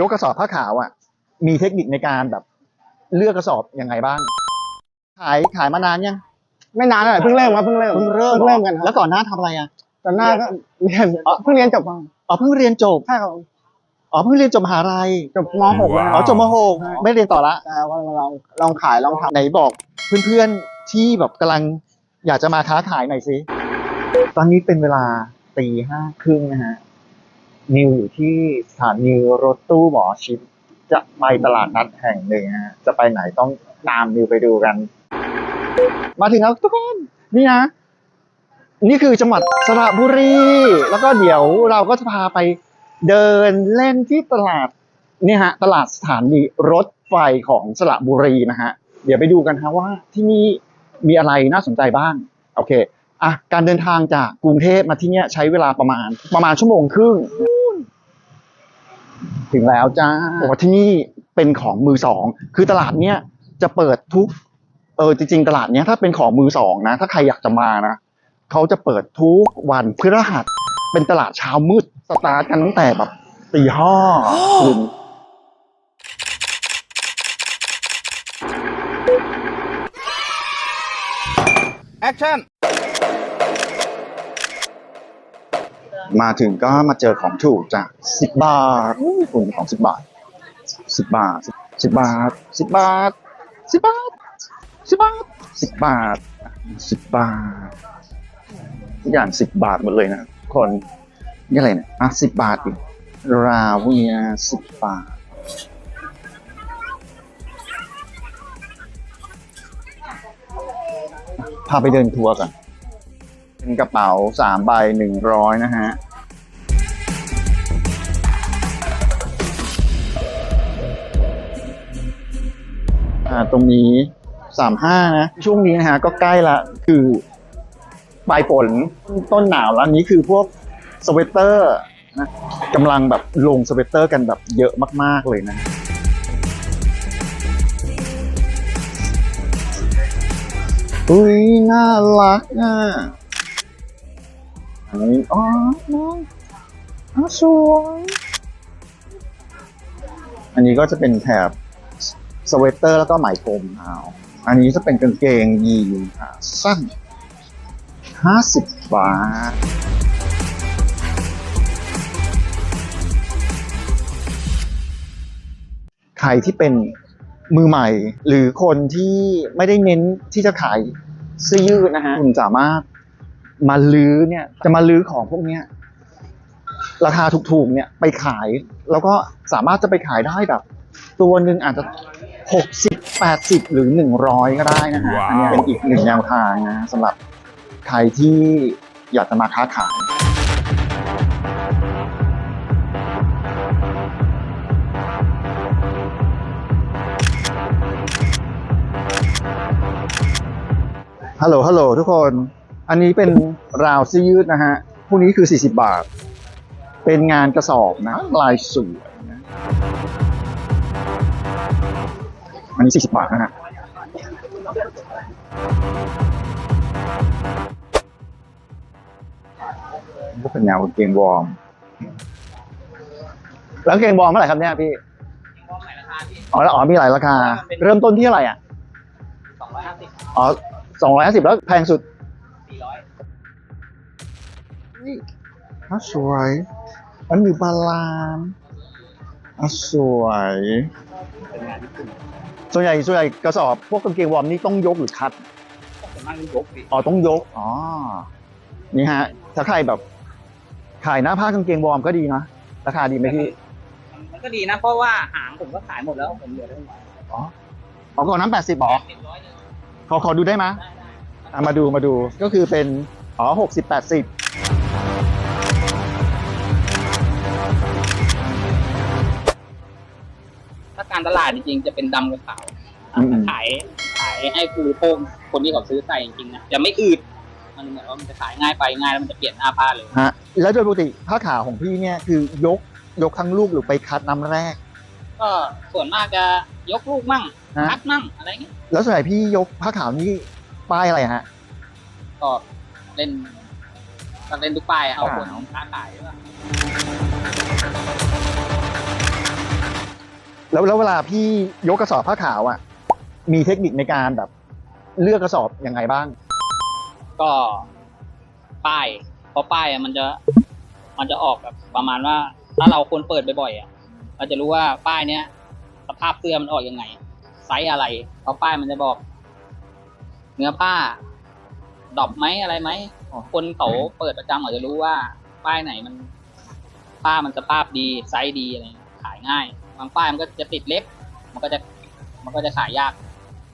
ยกกระสอบผ้าขาวอะ มีเทคนิคในการแบบ เลือกกระสอบยังไงบ้าง ขายขายมานานยังไม่นานเลยเพิ่งเริ่มครับเพิ่งเริ่มเพิ่งเริ่มเริ่มกันครับแล้วก่อนหน้าทำอะไรอะตอนหน้าก็เรียนเพิ่งเรียนจบมาอ๋อเพิ่งเรียนจบใช่ครับอ๋อเพิ่งเรียนจบมหาลัยจบม .6 อ๋อจบมหกไม่เรียนต่อละแล้วก็ลองลองขายลองทำไหนบอกเพื่อนๆที่แบบกำลังอยากจะมาค้าขายหน่อยสิ ตอนนี้เป็นเวลาตีห้าครึ่งนะฮะ นิวอยู่ที่สถานีรถตู้หมอชิดจะไปตลาดนัดแห่งหนึ่งฮะจะไปไหนต้องตามนิวไปดูกัน มาถึงแล้วทุกคนนี่นะนี่คือจังหวัดสระบุรี แล้วก็เดี๋ยวเราก็จะพาไปเดินเล่นที่ตลาดเนี่ยฮะตลาดสถานีรถไฟของสระบุรีนะฮะเดี๋ยวไปดูกันฮะว่าที่นี่มีอะไรน่าสนใจบ้างโอเคอะการเดินทางจากกรุงเทพมาที่เนี่ยใช้เวลาประมาณประมาณชั่วโมงครึ่ง ถึงแล้วจ้าบอกว่าที่นี่เป็นของมือสอง คือตลาดเนี้ยจะเปิดทุก เออจริง ๆ ตลาดเนี้ยถ้าเป็นของมือสองนะ ถ้าใครอยากจะมานะเขาจะเปิดทุกวันพฤหัส เป็นตลาดเช้ามืดสตาร์ทกันตั้งแต่แบบตีห้าถึงแอคชั่น มาถึงก็มาเจอของถูกจ้ะสิบบาทคุณของสิบบาทสิบบาทสิบบาทสิบบาทสิบบาทสิบบาทสิบบาทสิบบาททุกอย่างสิบบาทหมดเลยนะคนนี่อะไรเนี่ยอะสิบบาทอีกราวพวกนี้สิบบาทพาไปเดินทัวร์ก่อน เป็นกระเป๋าสามใบหนึ่งร้อยนะฮะอ่าตรงนี้สามห้านะ ช่วงนี้นะฮะก็ใกล้ละคือปลายฝนต้นหนาวแล้วอันนี้คือพวกสเวตเตอร์นะกำลังแบบลงสเวตเตอร์กันแบบเยอะมาก ๆ เลยนะ อุ้ยน่ารักอะ อันนี้อ๋อน้องอ๋อสวยอันนี้ก็จะเป็นแถบสเวตเตอร์แล้วก็ไหมพรมเอาอันนี้จะเป็นกางเกงยีนขาสั้นห้าสิบบาทใครที่เป็นมือใหม่ หรือคนที่ไม่ได้เน้นที่จะขายเสื้อยืดนะฮะ คุณสามารถ มาลื้อเนี่ยจะมาลื้อของพวกเนี้ยราคาถูกๆเนี่ยไปขาย แล้วก็สามารถจะไปขายได้แบบ ตัวหนึ่งอาจจะหกสิบแปดสิบหรือหนึ่งร้อยก็ได้นะฮะว้าวอันนี้เป็นอีกหนึ่งแนวทางนะสำหรับใครที่อยากจะมาค้าขายฮัลโหลฮัลโหลทุกคน อันนี้เป็นราวเสื้อยืดนะฮะ พวกนี้คือ 40 บาท เป็นงานกระสอบนะ ลายสวยนะอันนี้ 40 บาทนะฮะก็เป็นแนวเกงวอร์ม แล้วเกงวอร์มเท่าไหร่ครับเนี่ยพี่อ๋อแล้วอ๋อมีหลายราคา เริ่มต้นที่เท่าไหร่อะสองร้อยห้าสิบอ๋อสองร้อยห้าสิบแล้วแพงสุด สวย มันมีบาลานซ์อะสวยเป็นงานญี่ปุ่นส่วนใหญ่ส่วนใหญ่กระสอบพวกกางเกงวอร์มนี่ต้องยกหรือคัดส่วนมากเป็นยกดิอ๋อต้องยกอ๋อนี่ฮะ ถ้าใครแบบ ขายหน้าผ้ากางเกงวอร์มก็ดีนะราคาดีไหมพี่มันก็ดีนะ เพราะว่าหางผมก็ขายหมดแล้วผมเหลือได้หมดอ๋ออ๋อก่อนน้ำแปดสิบอ๋อเจ็ดร้อยหนึ่งขอขอดูได้ไหมยได้ได้อะมาดูมาดูก็คือเป็นอ๋อหกสิบแปดสิบ การตลาดจริงๆจะเป็นดำกับขาวอืมขายขายให้ผู้บริโภคคนที่เขาซื้อใส่จริงๆนะจะไม่อืดมันเหมือนว่ามันจะขายง่ายไปง่ายแล้วมันจะเปลี่ยนหน้าผ้าเลยฮะแล้วโดยปกติผ้าขาวของพี่เนี่ยคือยกยกทั้งลูกหรือไปคัดน้ำแรก ก็ส่วนมากจะยกลูกมั่งฮะคัดมั่งอะไรเงี้ยแล้วส่วนใหญ่พี่ยกผ้าขาวนี่ป้ายอะไรฮะก็เล่นก็เล่นทุกป้ายอะเอาขาวคนค้าขายว่า แล้วแล้วเวลาพี่ยกกระสอบผ้าขาวอะ มีเทคนิคในการแบบ เลือกกระสอบยังไงบ้าง ก็ป้ายเพราะป้ายอะมันจะ มันจะออกแบบประมาณว่า ถ้าเราคนเปิดบ่อยๆอะเราจะรู้ว่าป้ายเนี้ยสภาพเสื้อมันออกยังไง ไซส์อะไรเพราะป้ายมันจะบอก เนื้อผ้าดรอปไหมอะไรไหมคนเขาเปิดประจำเขาจะรู้ว่า ป้ายไหนมัน ผ้ามันสภาพดีไซส์ดีอะไรขายง่าย บางป้ายมันก็จะติดเล็ก มันก็จะมันก็จะขายยาก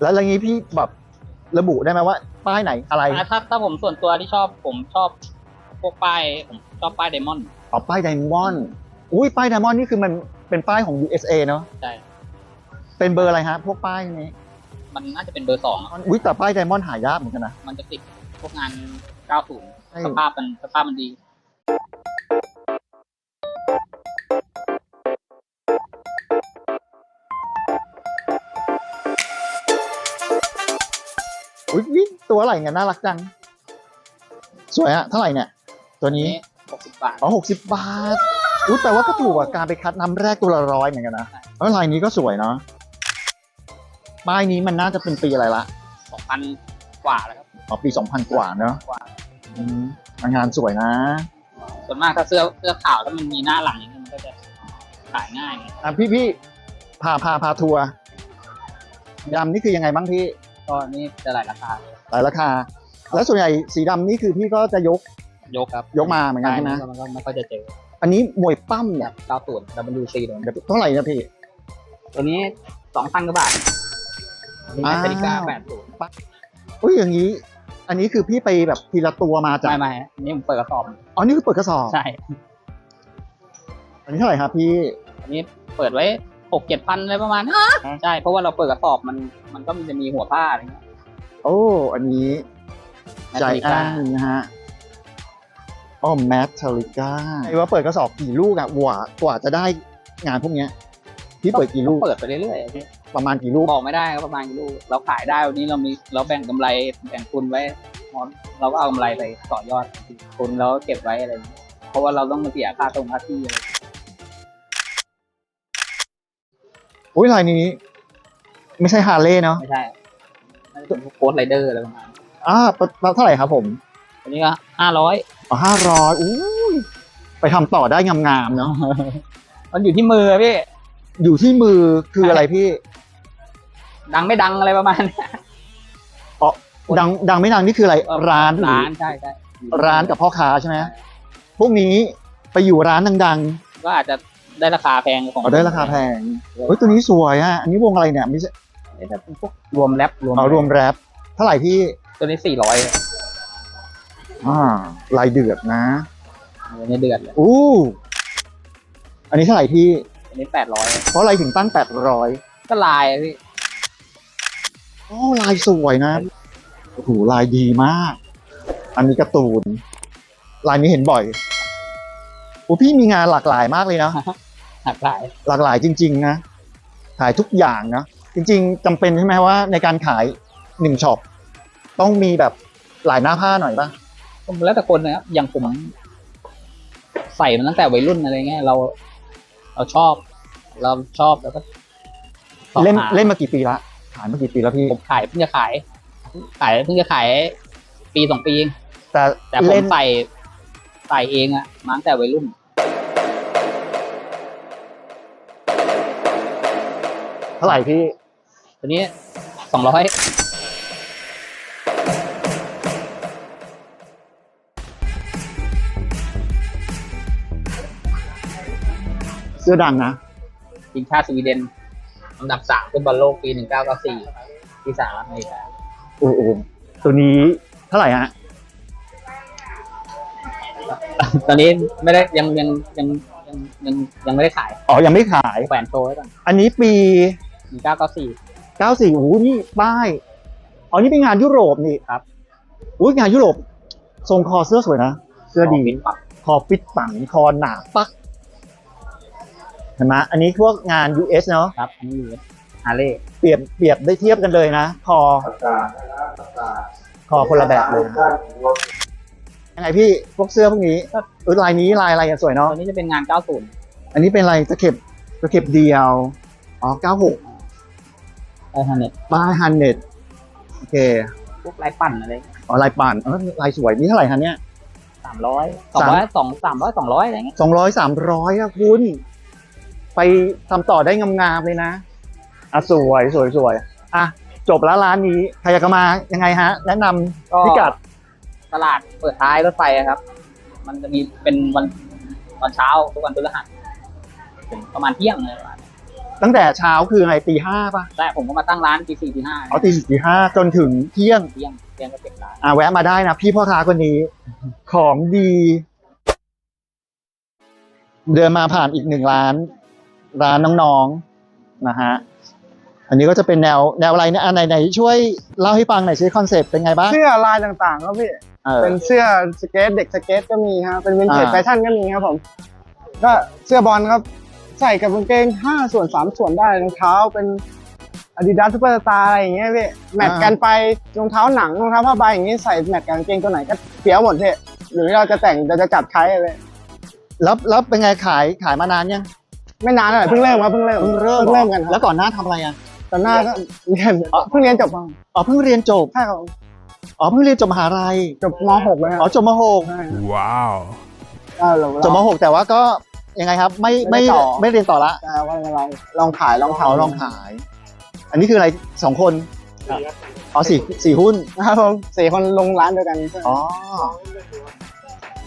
แล้วอย่างนี้พี่แบบระบุได้ไหมว่า ป้ายไหนอะไรอะถ้าถ้าผมส่วนตัวที่ชอบผมชอบพวกป้ายผมชอบป้ายไดมอนด์อ๋อป้ายไดมอนด์อุ้ยป้ายไดมอนด์นี่คือมันเป็นป้ายของ USA เนาะใช่เป็นเบอร์อะไรฮะ พวกป้ายนี้ มันน่าจะเป็นเบอร์สองอะอุ้ยแต่ป้ายไดมอนด์หายากเหมือนกันนะมันจะติดพวกงาน 90ใช่สภาพมันสภาพมันดี อุ้ยนี่ตัวอะไรเนี่ยน่ารักจัง สวยอะเท่าไหร่เนี่ย ตัวนี้60บาท อ๋อหกสิบบาท อุ้ยแต่ว่าก็ถูกกว่าการไปคัดน้ำแรกตัวละร้อยเหมือนกันนะแล้วลายนี้ก็สวยเนาะป้ายนี้มันน่าจะเป็นปีอะไรละ2,000กว่าแล้วครับ อ๋อปีสองพันกว่าเนาะกว่าอืมงานสวยนะ ส่วนมากถ้าเสื้อเสื้อขาวแล้วมันมีหน้าหลังอย่างเงี้ยมันก็จะขายง่ายไงอะพี่พี่พาพาพาทัวร์ดำนี่คือยังไงบ้างพี่ ก็นี่จะหลายราคา หลายราคา แล้วส่วนใหญ่สีดำนี่คือพี่ก็จะยกยกครับยกมาเหมือนกันใช่ไหมมันก็ไม่ค่อยจะเจอ อันนี้มวยปั้มเนี่ย90 WC ตรงนี้เท่าไหร่นะพี่ ตัวนี้2,000กว่าบาทนี่อ้าวแมสติก้า80อุ้ยอย่างนี้ อันนี้คือพี่ไปแบบทีละตัวมาจากไม่ไม่อันนี่ผมเปิดกระสอบ อ๋อ นี่คือเปิดกระสอบ ใช่ อันนี้เท่าไหร่ครับพี่ อันนี้เปิดไว้ หกเจ็ดพันอะไรประมาณนี้ใช่เพราะว่าเราเปิดกระสอบมันมันก็มันจะมีหัวผ้าอะไรเงี้ย โอ้ อันนี้ใจ Metallica อ้างนะฮะอ๋อแมทเทลิก้าไอ้ว่าเปิดกระสอบกี่ลูกอะกว่ากว่าจะได้งานพวกเนี้ยพี่เปิดกี่ลูกเปิดไปเรื่อยๆพี่ประมาณกี่ลูกบอกไม่ได้ครับประมาณกี่ลูกเราขายได้วันนี้เรามีเราแบ่งกำไรแบ่งทุนไว้เราก็เอากำไรไปต่อยอดทุนแล้วเก็บไว้อะไรอย่างเงี้ยเพราะว่าเราต้องมาเสียค่าตรงค่าที่อะไร อุ้ยลายนี้ ไม่ใช่ฮาร์เลย์เนาะไม่ใช่น่าจะเป็นพวกโค้ดไรเดอร์อะไรประมาณนี้อ่าเท่าไหร่ครับผมอันนี้ก็ห้าร้อยอ๋อห้าร้อยอู้ยไปทำต่อได้งามๆเนาะมันอยู่ที่มือพี่ อยู่ที่มือคืออะไรพี่ ดังไม่ดังอะไรประมาณนี้ดังดังไม่ดังนี่คืออะไรร้านหรือร้านใช่ใช่ร้านกับพ่อค้าใช่ไหมพวกนี้ไปอยู่ร้านดังก็อาจจะ ได้ราคาแพงขๆองเอาได้ราคาแพงเฮ้ยตัวนี้สวยอะอันนี้วงอะไรเนี่ยไม่ใช่นี่จะเป็นพวกรวมแรปรวมเอารวมแรปเท่าไหร่พี่ตัวนี้สี่ร้อยอ่าลายเดือดนะตัวนี้เดือดเลยอู้อันนี้เท่าไหร่พี่ตัวนี้แปดร้อยเพราะอะไรถึงตั้งแปดร้อยก็ลายอะพี่อ๋อลายสวยนะโอ้โหลายดีมาก อันนี้การ์ตูน ลายนี้เห็นบ่อยโอ้พี่มีงานหลากหลายมากเลยนะ หักลาย หลากหลายจริง ๆ นะ ขายทุกอย่างนะ จริง ๆจำเป็นใช่ไหมว่าในการขายหนึ่งช็อปต้องมีแบบหลายหน้าผ้าหน่อยป่ะแล้วแต่คนนะครับอย่างผมใส่มันตั้งแต่วัยรุ่นอะไรเงี้ยเรา เราชอบ เราชอบแล้วก็สอบเล่นหาเล่นมากี่ปีละขายมากี่ปีแล้วพี่ผมขายเพิ่งจะขาย ขายเพิ่งจะขายปีสองปีเองแต่แต่ผมเล่นใส่ใส่เองอะมาตั้งแต่วัยรุ่น เท่าไหร่พี่ ตัวนี้สองร้อยเสื้อดังนะ ทีมชาติสวีเดนอันดับสามฟุตบอลโลกปีหนึ่งเก้าเก้าสี่ที่สหรัฐอเมริกาโอ้โหตัวนี้เท่าไหร่ฮะ ตอนนี้ไม่ได้ยังยังยังยังยังยังไม่ได้ขาย อ๋อ ยังไม่ขายแขวนโชว์ไว้ก่อน อันนี้ปี หนึ่งเก้าเก้าสี่94โอ้โหนี่ป้ายอ๋อนี่เป็นงานยุโรปนี่ครับอุ้ยงานยุโรปทรงคอเสื้อสวยนะ เสื้อดีวินปักคอปิดปังคอหนาปักเห็นไหมอันนี้พวกงาน US เนาะครับอันนี้อยู่ฮาร์เลย์เปรียบเปรียบได้เทียบกันเลยนะ คอคอคนละแบบเลยยังไงพี่พวกเสื้อพวกนี้เออลายนี้ลายอะไรอะสวยเนาะตัวนี้จะเป็นงานเก้าศูนย์อันนี้เป็นอะไรตะเข็บตะเข็บเดียวอ๋อเก้าหก ไอฮันเน็ตป้ายฮันเน็ตโอเคพวกลายปั่นอะไรอ๋อลายป่านเออลายสวยนี่เท่าไหร่คะเนี่ยสามร้อยสองร้อยสองสามร้อยสองร้อยอะไรเงี้ยสองร้อยสามร้อยอะคุณ ไปทำต่อได้งามๆเลยนะอะสวยสวยสวยอะจบแล้วร้านนี้ใครอยากจะมายังไงฮะ แนะนำก็พิกัดตลาดเปิดท้ายรถไฟอะครับ มันจะมีเป็นวันวันเช้าทุกวันพฤหัสถึงประมาณเที่ยงเลยประมาณ ตั้งแต่เช้าคือไงตีห้าป่ะแต่ผมก็มาตั้งร้านตีสี่ตีห้าเอาตีสี่ตีห้าจนถึงเที่ยงเที่ยงเที่ยงก็เก็บร้านอะแวะมาได้นะพี่พ่อค้าคนนี้ ของดี เดินมาผ่านอีกหนึ่งร้าน ร้านน้องๆนะฮะอันนี้ก็จะเป็นแนวแนวอะไรเนี่ยอันไหนไหนช่วยเล่าให้ฟังหน่อยซิคอนเซปต์เป็นไงบ้างเสื้อลายต่างๆครับพี่เออเป็นเสื้อสเก็ตเด็กสเก็ตก็มีฮะเป็นวินเทจอ่าแฟชั่นก็มีครับผม ก็เสื้อบอลครับ ใส่กับกางเกงห้าส่วนสามส่วนได้รองเท้าเป็นอาดิดาสซูเปอร์สตาร์อะไรอย่างเงี้ยพี่แมทกันไปรองเท้าหนังรองเท้าผ้าใบอย่างงี้ใส่แมทกับกางเกงตัวไหนก็เฟี้ยวหมดพี่หรือเราจะแต่งเราจะจัดใช้อะไรแล้วแล้วเป็นไงขายขายมานานยังไม่นานเลยเพิ่งเริ่มครับเพิ่งเริ่มเพิ่งเริ่มเริ่มกันคแล้รับวก่อนหน้าทำอะไรอะตอนหน้าก็เรียนเพิ่งเรียนจบมาอ๋อเพิ่งเรียนจบใช่ครับอ๋อเพิ่งเรียนจบมหาลัยจบม .6 เลยคอ๋อรับจบมหกใช่ Wow. เออเราจบมหกแต่ว่าก็ ยังไงครับ ไม่ไม่ไม่ต่อ ไม่เรียนต่อละใช่ว่าเราลองขายลองเขาทำลองขาย อันนี้คืออะไรสองคนอ๋อสี่สี่หุ้นครับผมสี่คนลงร้านด้วยกันอ๋อ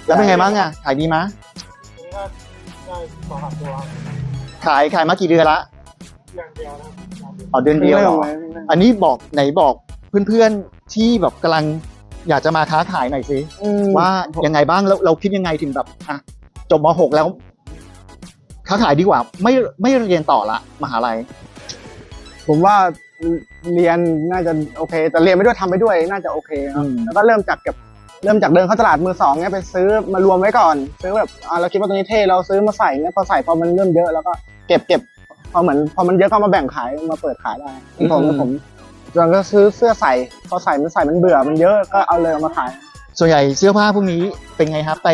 แล้วเป็นไงบ้างอะขายดีมะขายขายมากี่เดือนละอ๋อเดือนเดียวเหรอเลยอันนี้บอกไหนบอกเพื่อนๆที่แบบกำลังอยากจะมาค้าขายหน่อยสิอืมว่ายังไงบ้างเราเราคิดยังไงถึงแบบอะจบมหกแล้ว ค้าขายดีกว่า ไม่ไม่เรียนต่อละมหาลัย ผมว่าเรียนน่าจะโอเค แต่เรียนไปด้วยทำไปด้วยน่าจะโอเคครับอืม แล้วก็เริ่มจากเก็บเริ่มจากเดินเข้าตลาดมือสองเนี้ยไปซื้อมารวมไว้ก่อน ซื้อแบบอ่าเราคิดว่าตัวนี้เท่เราซื้อมาใส่เนี้ยพอใส่พอมันเริ่มเยอะแล้วก็เก็บเก็บพอเหมือนพอมันเยอะก็มาแบ่งขายมาเปิดขายได้ผมผมตอนก็ซื้อเสื้อใส่พอใส่มันใส่มันเบื่อมันเยอะก็เอาเลยเอามาขาย ส่วนใหญ่เสื้อผ้าพวกนี้เป็นไงครับไป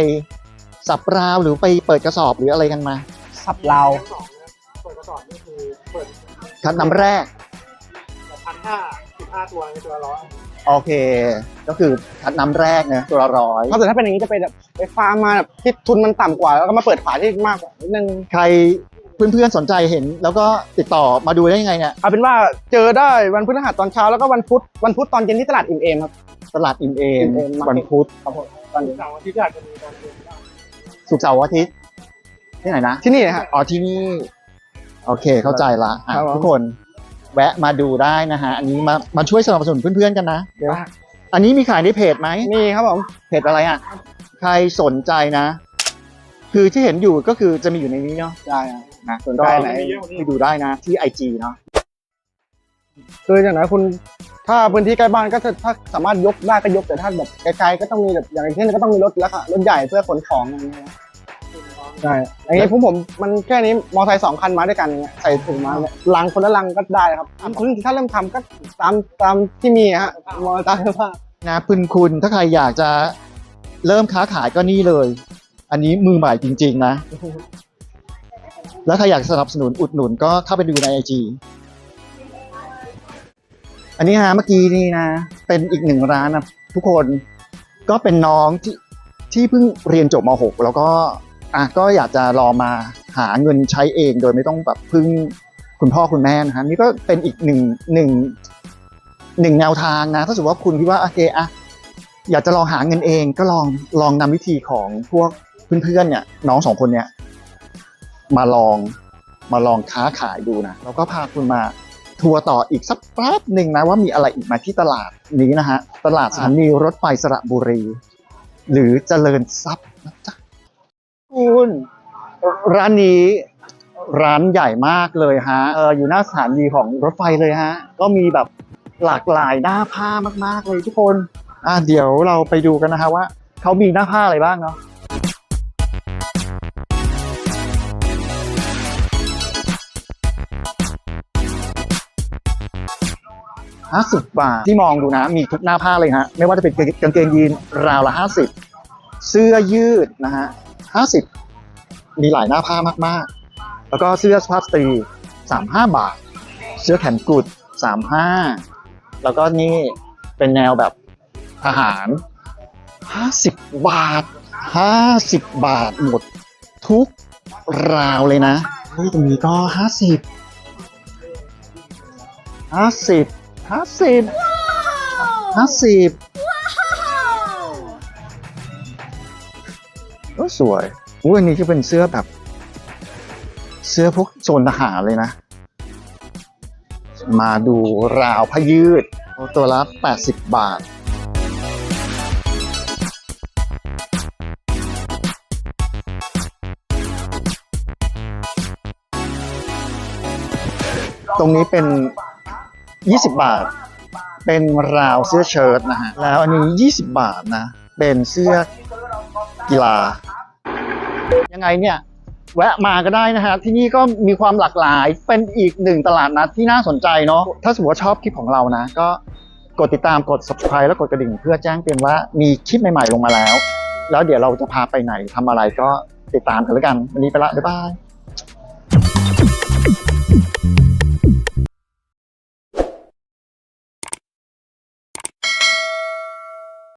สับราวหรือไปเปิดกระสอบหรืออะไรกันมา สับเราคัดน้ำแรกพันห้าสิบห้าตัวในตัวละร้อยโอเค ก็คือคัดน้ำแรกนะตัวละร้อยเพราะแต่ถ้าเป็นอย่างนี้จะไปแบบไปฟาร์มมาแบบที่ทุนมันต่ำกว่า แล้วก็มาเปิดขายที่มากกว่านิดนึง ใครเพื่อนๆสนใจเห็น แล้วก็ติดต่อมาดูได้ยังไงเนี่ยเอาเป็นว่าเจอได้วันพฤหัสตอนเช้าแล้วก็วันพุธวันพุธตอนเย็นที่ตลาดอิ่มเอมครับ ตลาดอิมเอมอิมเอม วันพุธครับผมตอนนี้เสาร์อาทิตย์อาจจะมีตอนเย็นบ้างศุกร์เสาร์อาทิตย์ ที่ไหนนะ ที่นี่นะฮะอ๋อที่นี่ โอเค เข้าใจละอะครับผม ทุกคนแวะมาดูได้นะฮะ อันนี้มามาช่วยสนับสนุนเพื่อนๆกันนะเดี๋ยวอันนี้มีขายในเพจไหม มีครับผม เพจอะไรอะ ใครสนใจนะ คือที่เห็นอยู่ก็คือจะมีอยู่ในนี้เนาะได้ครับ นะสนใจไหน ไปดูได้นะ ที่ไอจีเนาะ คืออย่างไรคุณถ้าพื้นที่ใกล้บ้านก็จะถ้าสามารถยกได้ก็ยกแต่ถ้าแบบไกลๆก็ต้องมีแบบอย่างเช่นก็ต้องมีรถแล้วค่ะรถใหญ่เพื่อขนของอะไรเงี้ย ใช่อย่างเงี้ยผมผมมันแค่นี้มอไซค์สองคันมาด้วยกันอย่างเงี้ยใส่ถุงมาเนี่ยลังคนละลังก็ได้ครับเพิ่งถ้าเริ่มทำก็ตามตามที่มีอะฮะมอตามเสื้อผ้านะคุณคุณถ้าใครอยากจะเริ่มค้าขายก็นี่เลย อันนี้มือใหม่จริง ๆ นะ แล้วใครอยากสนับสนุนอุดหนุนก็เข้าไปดูในไอจีอันนี้ฮะเมื่อกี้นี่นะ เป็นอีกหนึ่งร้านนะทุกคนก็เป็นน้องที่ที่เพิ่งเรียนจบม .6 แล้วก็ อะก็อยากจะรอมาหาเงินใช้เองโดยไม่ต้องแบบพึ่งคุณพ่อคุณแม่นะฮะนี่ก็เป็นอีกหนึ่งหนึ่งหนึ่งแนวทางนะ ถ้าสมมติว่าคุณคิดว่าโอเคอะอยากจะลองหาเงินเองก็ลองลองนำวิธีของพวกเพื่อนๆเนี่ย น้องสองคนเนี่ยมาลองมาลองค้าขายดูนะแล้วก็พาคุณมาทัวร์ต่ออีกสักแป๊บหนึ่งนะว่ามีอะไรอีกมาที่ตลาดนี้นะฮะตลาดสถานีรถไฟสระบุรี หรือเจริญทรัพย์นะจ๊ะ คุณร้านนี้ร้านใหญ่มากเลยฮะเอออยู่หน้าสถานีของรถไฟเลยฮะ ก็มีแบบหลากหลายหน้าผ้ามากๆเลยทุกคน อะเดี๋ยวเราไปดูกันนะฮะว่าเขามีหน้าผ้าอะไรบ้างเนาะห้าสิบบาทที่มองดูนะ มีทุกหน้าผ้าเลยฮะ ไม่ว่าจะเป็นกางเกงยีนราวละห้าสิบเสื้อยืดนะฮะห้าสิบ มีหลายหน้าผ้ามากๆ แล้วก็เสื้อสุภาพสตรี 35 บาท เสื้อแขนกุด 35 แล้วก็นี่เป็นแนวแบบทหาร 50 บาท 50 บาทหมดทุกราวเลยนะเฮ้ยตรงนี้ก็ 50 50 50 50โอ้ยสวย อุ้ยอันนี้จะเป็นเสื้อแบบ เสื้อพวกโซนทหารเลยนะ มาดูราวผ้ายืด ตัวละ 80 บาทตรงนี้เป็น 20 บาท เป็นราวเสื้อเชิ้ตนะฮะ แล้วอันนี้ 20 บาทนะ เป็นเสื้อกีฬา ยังไงเนี่ยแวะมาก็ได้นะฮะที่นี่ก็มีความหลากหลายเป็นอีกหนึ่งตลาดนัดที่น่าสนใจเนาะถ้าสมมติว่าชอบคลิปของเรานะ ก็กดติดตามกด subscribe แล้วกดกระดิ่งเพื่อแจ้งเตือนว่ามีคลิปใหม่ๆลงมาแล้ว แล้วเดี๋ยวเราจะพาไปไหนทำอะไรก็ติดตามกันแล้วกัน วันนี้ไปละบ๊ายบาย